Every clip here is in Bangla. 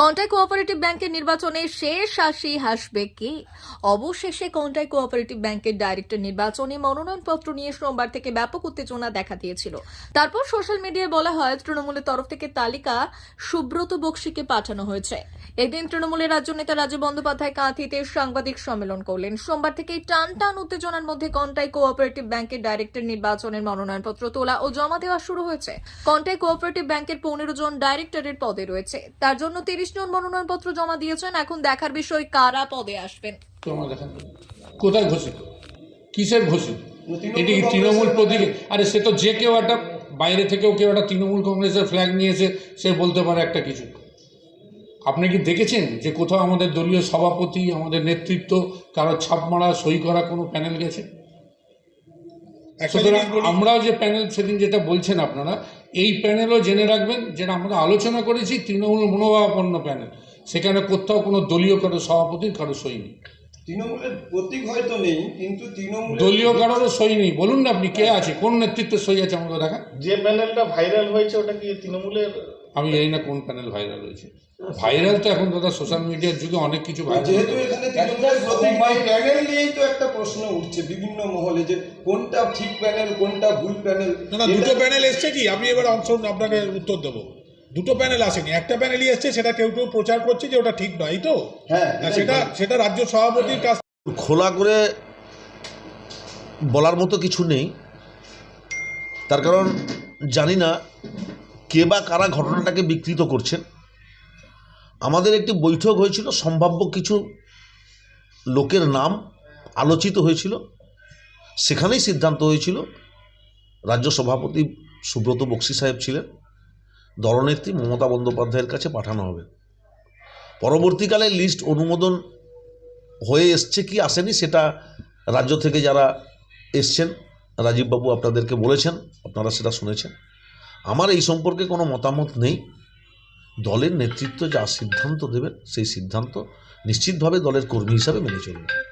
কন্টাই কোঅপারেটিভ ব্যাংকের নির্বাচনে শেষ হাসি হাসবে কে? অবশেষে কন্টাই কোঅপারেটিভ ব্যাংকের ডাইরেক্টর নির্বাচনে মনোনয়নপত্র নিয়ে সোমবার থেকে ব্যাপক উত্তেজনা দেখা দিয়েছিল। তারপর সোশ্যাল মিডিয়ায় বলা হয়, তৃণমূলের তরফ থেকে তালিকা সুব্রত বক্সিকে পাঠানো হয়েছে। এদিন তৃণমূলের রাজ্য নেতা রাজু বন্দ্যোপাধ্যায় কাঁথিতে সাংবাদিক সম্মেলন করলেন। সোমবার থেকেই টান টান উত্তেজনার মধ্যে কন্টাই কোঅপারেটিভ ব্যাংকের ডাইরেক্টর নির্বাচনের মনোনয়নপত্র তোলা ও জমা দেওয়া শুরু হয়েছে। কন্টাই কোঅপারেটিভ ব্যাংকের পনেরো জন ডাইরেক্টরের পদে রয়েছে। তার জন্য তিরিশ জন মনোনয়নপত্র জমা দিয়েছেন। এখন দেখার বিষয় কারা পদে আসবেন? কোথায় ঘোষিত? কিসের ঘোষিত? এটি কি তৃণমূল প্রতীক আরে সে তো যে কেউ একটা বাইরে থেকেও কেউ একটা তৃণমূল কংগ্রেসের ফ্ল্যাগ নিয়েছে সে বলতে পারে একটা কিছু। আপনি কি দেখেছেন যে কোথাও আমাদের দলীয় সভাপতি আমাদের নেতৃত্ব কারও ছাপ মারা সই করা কোনো প্যানেল গেছে? সুতরাং আমরাও যে প্যানেল সেদিন যেটা বলছেন আপনারা এই প্যানেলও জেনে রাখবেন যেটা আমরা আলোচনা করেছি তৃণমূল মনোভাবাপন্ন প্যানেল। সেখানে কোথাও কোনো দলীয় কারও সভাপতির কারও সই নেই। তৃণমূলের প্রতীক হয়তো নেই কিন্তু তৃণমূল দলীয় কারোরও সই নেই। বলুন না আপনি কে আছে কোন নেতৃত্বের সই আছে আমাকে দেখা যে প্যানেলটা ভাইরাল হয়েছে ওটা কি তৃণমূলের আমি জানি না কোন প্যানেল ভাইরাল হয়েছে। ভাইরাল তো এখন দাদা সোশ্যাল মিডিয়ার যুগে অনেক কিছু ভাইরাল যেহেতু এখানে প্যানেল নিয়েই তো একটা প্রশ্ন উঠছে বিভিন্ন মহলে যে কোনটা ঠিক প্যানেল কোনটা ভুল প্যানেল না না দুটো প্যানেল এসছে কি? আমি এবার অংশ আপনাকে উত্তর দেবো। দুটো প্যানেল আসেনি। একটা প্যানেলই এসছে সেটা কেউ কেউ প্রচার করছে যে ওটা ঠিক নয় তো? হ্যাঁ, সেটা সেটা রাজ্য সভাপতির কাছ খোলা করে বলার মতো কিছু নেই। তার কারণ জানি না কে বা কারা ঘটনাটাকে বিকৃত করছেন? আমাদের একটি বৈঠক হয়েছিল, সম্ভাব্য কিছু লোকের নাম আলোচিত হয়েছিল, সেখানেই সিদ্ধান্ত হয়েছিল, রাজ্য সভাপতি সুব্রত বক্সি সাহেব ছিলেন, দলনেত্রী মমতা বন্দ্যোপাধ্যায়ের কাছে পাঠানো হবে। পরবর্তীকালে লিস্ট অনুমোদন হয়ে এসছে কি আসেনি সেটা রাজ্য থেকে যারা এসছেন, রাজীববাবু আপনাদেরকে বলেছেন, আপনারা সেটা শুনেছেন। আমার এই সম্পর্কে কোনো মতামত নেই। দলের নেতৃত্ব যা সিদ্ধান্ত দেবেন, সেই সিদ্ধান্ত নিশ্চিতভাবে দলের কর্মী হিসাবে মেনে চলবে।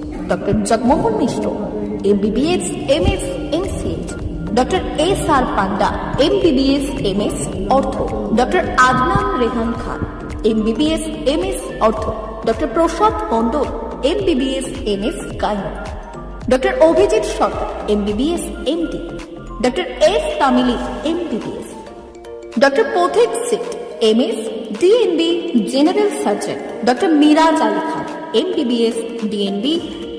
Doctor Jagmohan Mishra MBBS MS MCh doctor S R Panda MBBS MS ortho doctor Adnan Rehan Khan MBBS MS ortho doctor Prasad Mondal MBBS MS gyne doctor Abhijit Sarkar MBBS MD doctor S Tamili MBBS doctor Pathik Sit MS DNB general surgeon doctor Miraj Ali Khan MBBS DNB